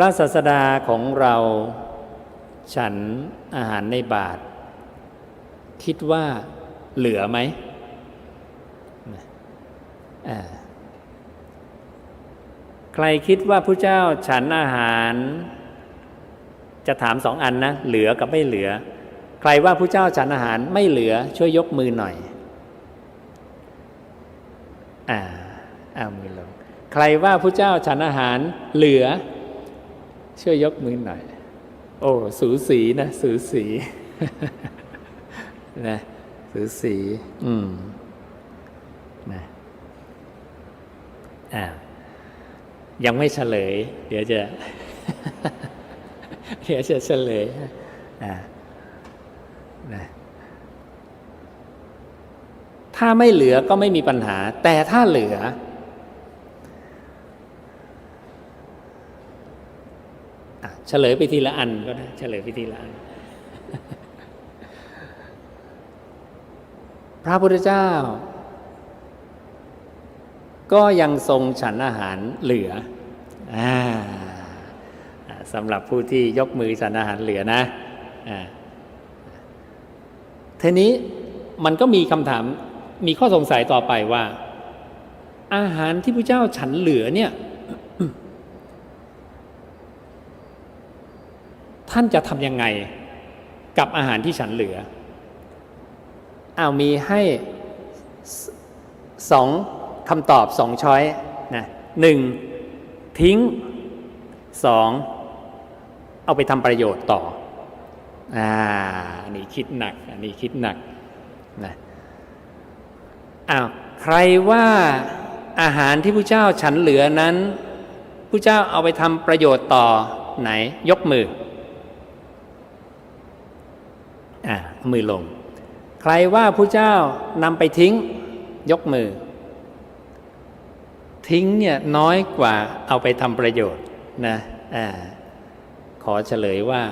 ระศาสดาของเราฉันอาหารในบาท คิดว่าเหลือไหมใครคิดว่าพระเจ้าฉันอาหาร จะถามสองอันนะ เหลือกับไม่เหลือ ใครว่าพระเจ้าฉันอาหารไม่เหลือ ช่วยยกมือหน่อย อ่าเอามือลงใครว่าพระเจ้าฉันอาหารเหลือ ช่วยยกมือหน่อย โอ้สูสีนะสูสีนะสูสี อืมนะอ่ายังไม่เฉลย เดี๋ยวจะเดี๋ยวจะเฉลยอ่านะถ้าไม่เหลือก็ไม่มีปัญหา แต่ถ้าเหลือ อะ เฉลยไปทีละอันก็ได้เฉลยไปทีละอัน พระพุทธเจ้า ก็ยังทรงฉันอาหารเหลืออสำหรับผู้ที่ยกมือฉันอาหารเหลือนะอ่าทีนี้มันก็มีคำถามมีข้อสงสัยต่อไปว่า อาหารที่พระเจ้าฉันเหลือเนี่ย ท่านจะทำยังไงกับอาหารที่ฉันเหลืออ้าวมีให้สองคำตอบสองช้อยนะหนึ่งทิ้งสองเอาไปทำประโยชน์ต่ออ่าอันนี้คิดหนักอันนี้คิดหนักนะอ้าวใครว่าอาหารที่ผู้เจ้าฉันเหลือนั้นผู้เจ้าเอาไปทำประโยชน์ต่อไหนยกมือ อ่ามือลง ใครว่าผู้เจ้านำไปทิ้ง ยกมือ ทิ้งเนี่ยน้อยกว่าเอาไปทำประโยชน์นะอ่าขอเฉลยว่า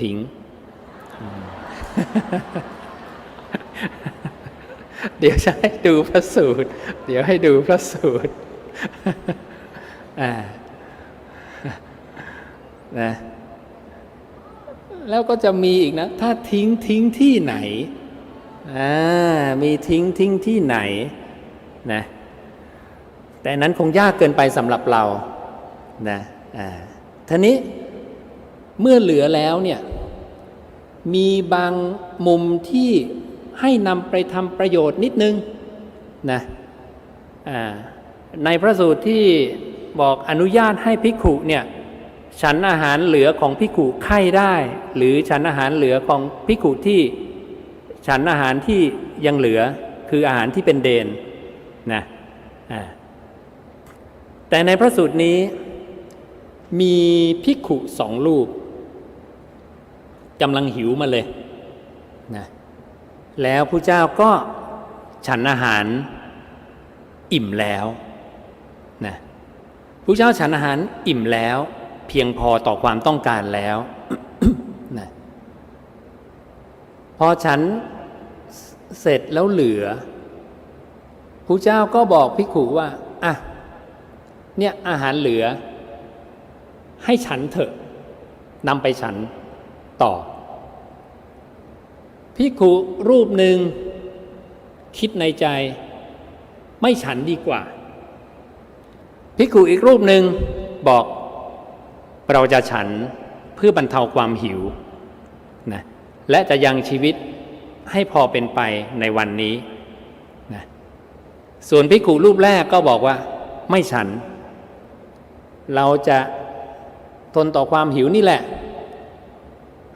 ทิ้ง เดี๋ยวจะให้ดูพระสูตร เดี๋ยวให้ดูพระสูตรอ่านะ แล้วก็จะมีอีกนะ ถ้าทิ้งทิ้งที่ไหนอ่ามีทิ้งทิ้งที่ไหนนะแต่นั้นคงยากเกินไปสำหรับเรานะอ่าทีนี้เมื่อเหลือแล้วเนี่ยมีบางมุมที่ให้นำไปทำประโยชน์นิดนึงนะในพระสูตรที่บอกอนุญาตให้ภิกขุเนี่ย ฉันอาหารเหลือของพิกุไข้ได้ หรือฉันอาหารเหลือของพิกุที่ ฉันอาหารที่ยังเหลือคืออาหารที่เป็นเดนนะแต่ในพระสูตรนี้มีพิกุสองรูปกำลังหิวมาเลยนะแล้วผู้เจ้าก็ฉันอาหารอิ่มแล้วนะผู้เจ้าฉันอาหารอิ่มแล้ว เพียงพอต่อความต้องการแล้วนะพอฉันเสร็จแล้วเหลือพระเจ้าก็บอกภิขุว่าอะเนี่ยอาหารเหลือ ให้ฉันเถอะนำไปฉันต่อภิขุรูปหนึ่งคิดในใจ ไม่ฉันดีกว่าภิขุอีกรูปหนึ่งบอก เราจะฉันเพื่อบรรเทาความหิวนะและจะยังชีวิตให้พอเป็นไปในวันนี้นะส่วนพิกุรูปแรกก็บอกว่า ไม่ฉัน เราจะทนต่อความหิวนี่แหละ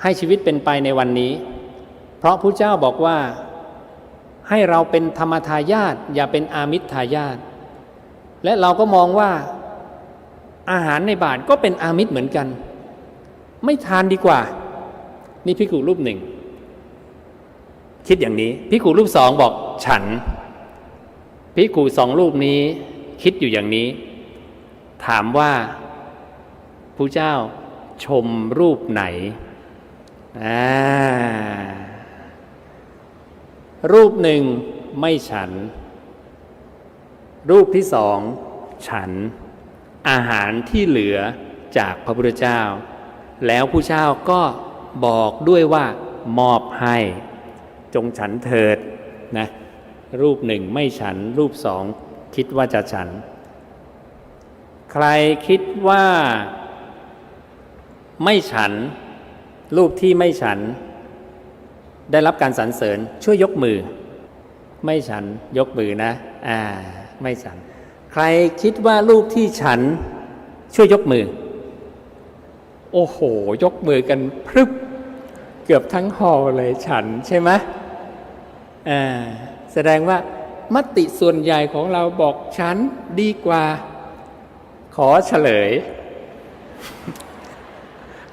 ให้ชีวิตเป็นไปในวันนี้ เพราะพระเจ้าบอกว่าให้เราเป็นธรรมทายาทอย่าเป็นอามิตรทายาทและเราก็มองว่า อาหารในบาทก็เป็นอามิตรเหมือนกัน ไม่ทานดีกว่า นี่พิกุรูปหนึ่ง คิดอย่างนี้พิกุรูปสองบอกฉันพิกุสองรูปนี้คิดอยู่อย่างนี้ ถามว่าผู้เจ้าชมรูปไหนรูปหนึ่งไม่ฉัน รูปที่สองฉัน อาหารที่เหลือจากพระพุทธเจ้า แล้วผู้เจ้าก็บอกด้วยว่ามอบให้ จงฉันเถิดนะรูปหนึ่งไม่ฉันรูปสองคิดว่าจะฉัน ใครคิดว่าไม่ฉัน รูปที่ไม่ฉัน ได้รับการสรรเสริญช่วยยกมือ ไม่ฉันยกมือนะ อ่า ไม่ฉัน ใครคิดว่ารูปที่ฉันช่วยยกมือ โอ้โห ยกมือกันพรึบเกือบทั้งฮอลเลยฉันใช่ไหมอ่าแสดงว่ามติส่วนใหญ่ของเราบอกฉันดีกว่า ขอเฉลย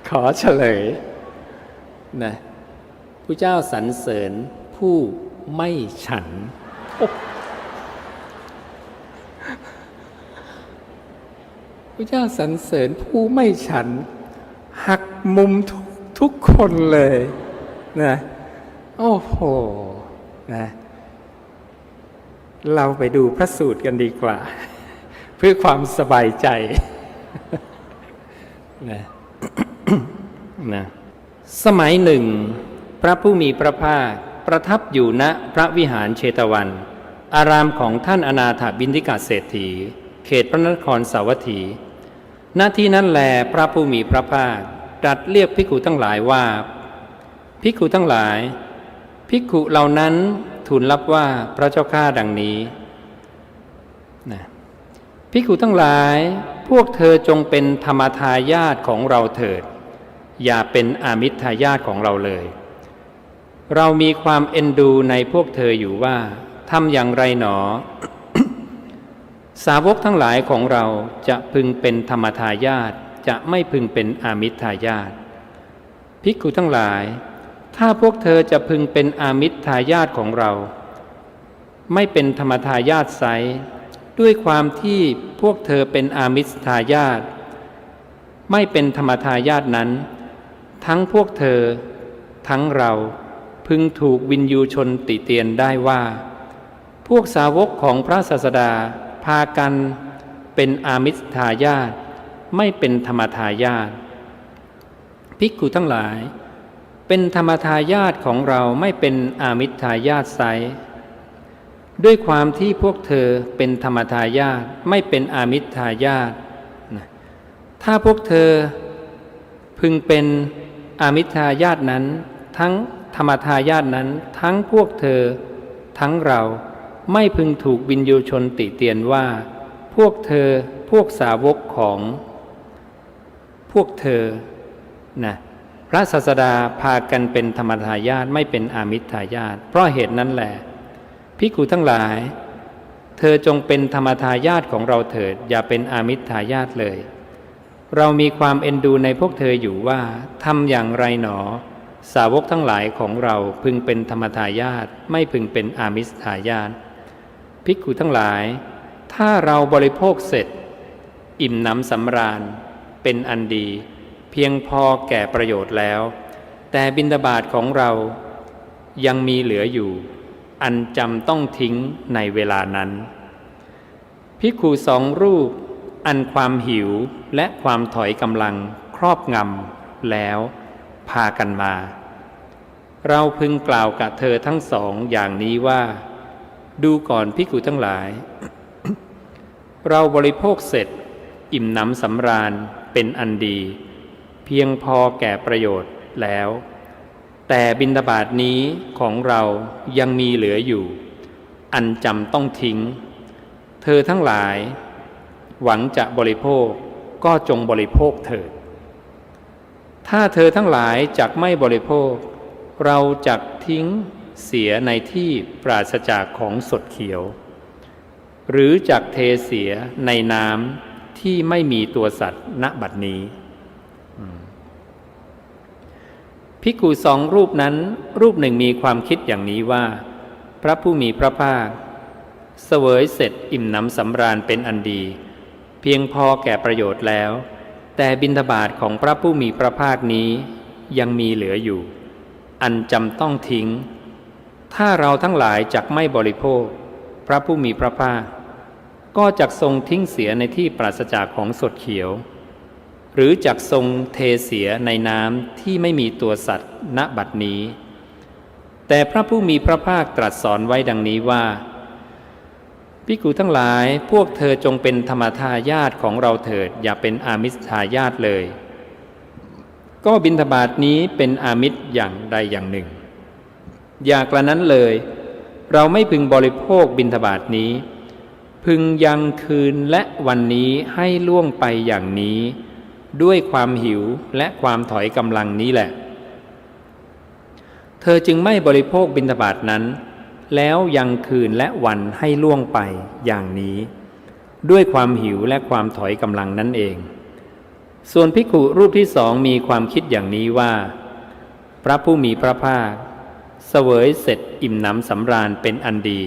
ขอเฉลยนะผู้เจ้าสรรเสริญผู้ไม่ฉันโอ้ ผู้เจ้าสรรเสริญผู้ไม่ฉัน หักมุมทุกทุกคนเลยนะโอ้โหนะเราไปดูพระสูตรกันดีกว่า เพื่อความสบายใจนะนะสมัยหนึ่ง พระผู้มีพระภาคประทับอยู่ณพระวิหารเชตวัน อารามของท่านอนาถบินทิกาเศรษฐี เขตพระนครสาวัตถี หน้าที่นั้นแลพระผู้มีพระภาคตรัสเรียกภิกขุทั้งหลายว่า ภิกขุทั้งหลาย ภิกขุเหล่านั้นทูลรับว่าพระเจ้าข้าดังนี้นะภิกขุทั้งหลาย พวกเธอจงเป็นธรรมทายาทของเราเถิด อย่าเป็นอามิทายาทของเราเลย เรามีความเอ็นดูในพวกเธออยู่ว่าทำอย่างไรหนอ สาวกทั้งหลายของเราจะพึงเป็นธรรมทายาทจะไม่พึงเป็นอามิตรทายาทภิกขุทั้งหลาย ถ้าพวกเธอจะพึงเป็นอามิตรทายาทของเรา ไม่เป็นธรรมทายาทไซด้วยความที่พวกเธอเป็นอามิตรทายาทไม่เป็นธรรมทายาทนั้น ทั้งพวกเธอ ทั้งเราพึงถูกวินยูชนติเตียนได้ว่า พวกสาวกของพระศาสดา พากันเป็นอามิสทายาทไม่เป็นธรรมทายาทภิกขุทั้งหลาย เป็นธรรมทายาทของเราไม่เป็นอามิสทายาทไซด้วยความที่พวกเธอเป็นธรรมทายาทไม่เป็นอามิสทายาทนะถ้าพวกเธอพึงเป็นอามิทายาทนั้น ทั้งธรรมทายาทนั้น ทั้งพวกเธอ ทั้งเรา ไม่พึงถูกวินยูชนติเตียนว่า พวกเธอพวกสาวกของ พวกเธอนะพระศาสดาพากันเป็นธรรมทายาทไม่เป็นอามิทายาทเพราะเหตุนั้นแหละพิกุทั้งหลาย เธอจงเป็นธรรมทายาทของเราเถิด อย่าเป็นอามิทายาทเลย เรามีความเอ็นดูในพวกเธออยู่ว่าทำอย่างไรหนอ สาวกทั้งหลายของเราพึงเป็นธรรมทายาทไม่พึงเป็นอามิสทายาท ภิกขุทั้งหลาย ถ้าเราบริโภคเสร็จ อิ่มหนำสำราญ เป็นอันดี เพียงพอแก่ประโยชน์แล้ว แต่บินดาบาตของเรายังมีเหลืออยู่ อันจำต้องทิ้งในเวลานั้นภิกขุสองรูป อันความหิวและความถอยกำลังครอบงำแล้ว พากันมา เราพึงกล่าวกับเธอทั้งสองอย่างนี้ว่า ดูก่อนพิกุทั้งหลาย เราบริโภคเสร็จ อิ่มหนำสำราญเป็นอันดี เพียงพอแก่ประโยชน์แล้ว แต่บินตบาทนี้ของเรายังมีเหลืออยู่ อันจำต้องทิ้ง เธอทั้งหลาย หวังจะบริโภคก็จงบริโภคเถิด ถ้าเธอทั้งหลายจักไม่บริโภค เราจักทิ้ง เสียในที่ปราศจากของสดเขียว หรือจักเทเสียในน้ำที่ไม่มีตัวสัตว์ณบัดนี้ภิกขุสองรูปนั้น รูปหนึ่งมีความคิดอย่างนี้ว่า พระผู้มีพระภาค เสวยเสร็จอิ่มหน้ำสำราญเป็นอันดี เพียงพอแก่ประโยชน์แล้ว แต่บิณฑบาตของพระผู้มีพระภาคนี้ยังมีเหลืออยู่ อันจำต้องทิ้ง ถ้าเราทั้งหลายจักไม่บริโภค พระผู้มีพระภาค ก็จักทรงทิ้งเสียในที่ปราศจากของสดเขียว หรือจักทรงเทเสียในน้ำที่ไม่มีตัวสัตว์ณบัดนี้ แต่พระผู้มีพระภาคตรัสสอนไว้ดังนี้ว่าพิกูทั้งหลายพวกเธอจงเป็นธรรมทายาทของเราเถิด อย่าเป็นอามิสทายาทเลย ก็บินทบาทนี้เป็นอามิตรอย่างใดอย่างหนึ่ง อย่ากระนั้นเลย เราไม่พึงบริโภคบินทบาทนี้ พึงยังคืนและวันนี้ให้ล่วงไปอย่างนี้ ด้วยความหิวและความถอยกำลังนี้แหละ เธอจึงไม่บริโภคบินทบาทนั้น แล้วยังคืนและวันให้ล่วงไปอย่างนี้ ด้วยความหิวและความถอยกำลังนั่นเอง ส่วนภิกุรูปที่สองมีความคิดอย่างนี้ว่า พระผู้มีพระภาค เสวยเสร็จอิ่มหนำสำราญเป็นอันดี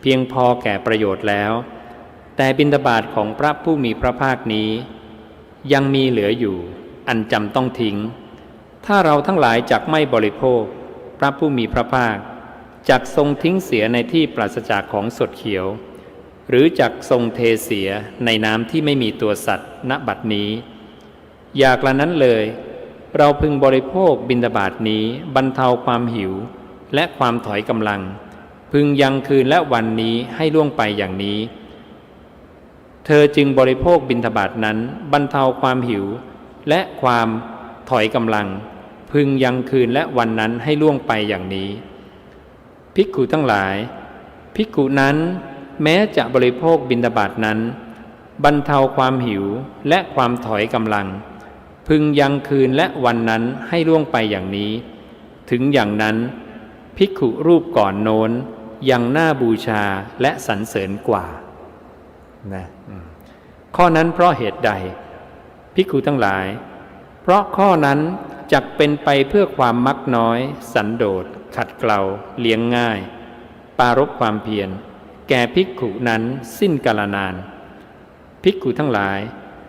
เพียงพอแก่ประโยชน์แล้ว แต่บิณฑบาตของพระผู้มีพระภาคนี้ ยังมีเหลืออยู่ อันจำต้องทิ้ง ถ้าเราทั้งหลายจักไม่บริโภค พระผู้มีพระภาคจักทรงทิ้งเสียในที่ปราศจากของสดเขียว หรือจักทรงเทเสียในน้ำที่ไม่มีตัวสัตว์ณบัดนี้ อยากละนั้นเลย เราพึงบริโภคบิณฑบาตนี้บรรเทาความหิว และความถอยกำลัง พึงยังคืนและวันนี้ให้ล่วงไปอย่างนี้ เธอจึงบริโภคบิณฑบาตนั้นบรรเทาความหิว และความถอยกำลัง พึงยังคืนและวันนั้นให้ล่วงไปอย่างนี้ภิกขุทั้งหลาย ภิกขุนั้น แม้จะบริโภคบิณฑบาตนั้น บรรเทาความหิวและความถอยกำลัง พึงยังคืนและวันนั้นให้ล่วงไปอย่างนี้ ถึงอย่างนั้น ภิกขุรูปก่อนโน้นยังน่าบูชาและสรรเสริญกว่านะข้อนั้นเพราะเหตุใด ภิกขุทั้งหลาย เพราะข้อนั้นจักเป็นไปเพื่อความมักน้อย สันโดษ ขัดเกลาเลี้ยงง่าย ปารบความเพียร แก่ภิกขุนั้นสิ้นกาลนาน ภิกขุทั้งหลาย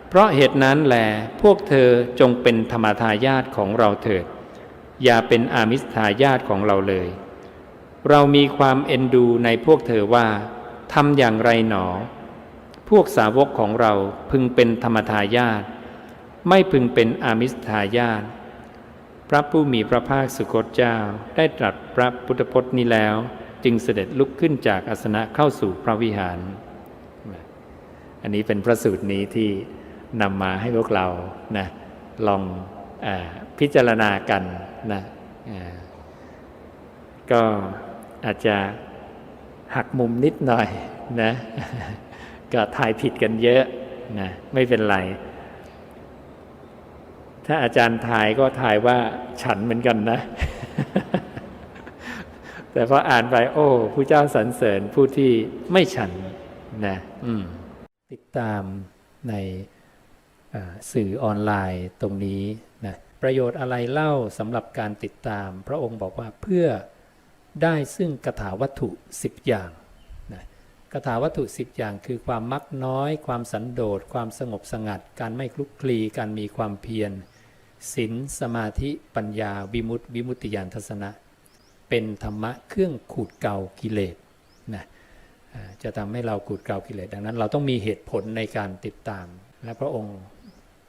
เพราะเหตุนั้นแลพวกเธอจงเป็นธรรมทายาทของเราเถิด อย่าเป็นอามิสทายาทของเราเลย เรามีความเอ็นดูในพวกเธอว่าทำอย่างไรหนอ พวกสาวกของเราพึงเป็นธรรมทายาทไม่พึงเป็นอามิสทายาทพระผู้มีพระภาคสุคตเจ้าได้ตรัสพระพุทธพจน์นี้แล้ว จึงเสด็จลุกขึ้นจากอาสนะเข้าสู่พระวิหาร อันนี้เป็นพระสูตรนี้ที่นำมาให้พวกเรานะลอง พิจารณากันนะก็อาจจะหักมุมนิดหน่อยนะก็ถ่ายผิดกันเยอะนะไม่เป็นไร ถ้าอาจารย์ทายก็ทายว่าฉันเหมือนกันนะ แต่พออ่านไปโอ้ผู้เจ้าสรรเสริญผู้ที่ไม่ฉันนะติดตามใน สื่อออนไลน์ตรงนี้นะประโยชน์อะไรเล่าสำหรับการติดตาม พระองค์บอกว่าเพื่อได้ซึ่งกถาวัตถุ 10 อย่างนะกถาวัตถุ 10 อย่างคือความมักน้อย ความสันโดษ ความสงบสงัด การไม่คลุกคลี การมีความเพียรศีลสมาธิปัญญาวิมุตติวิมุตติญาณทัศนะ เป็นธรรมะเครื่องขูดเกลากิเลสนะจะทำให้เราขูดเกลากิเลสดังนั้น เราต้องมีเหตุผลในการติดตาม และพระองค์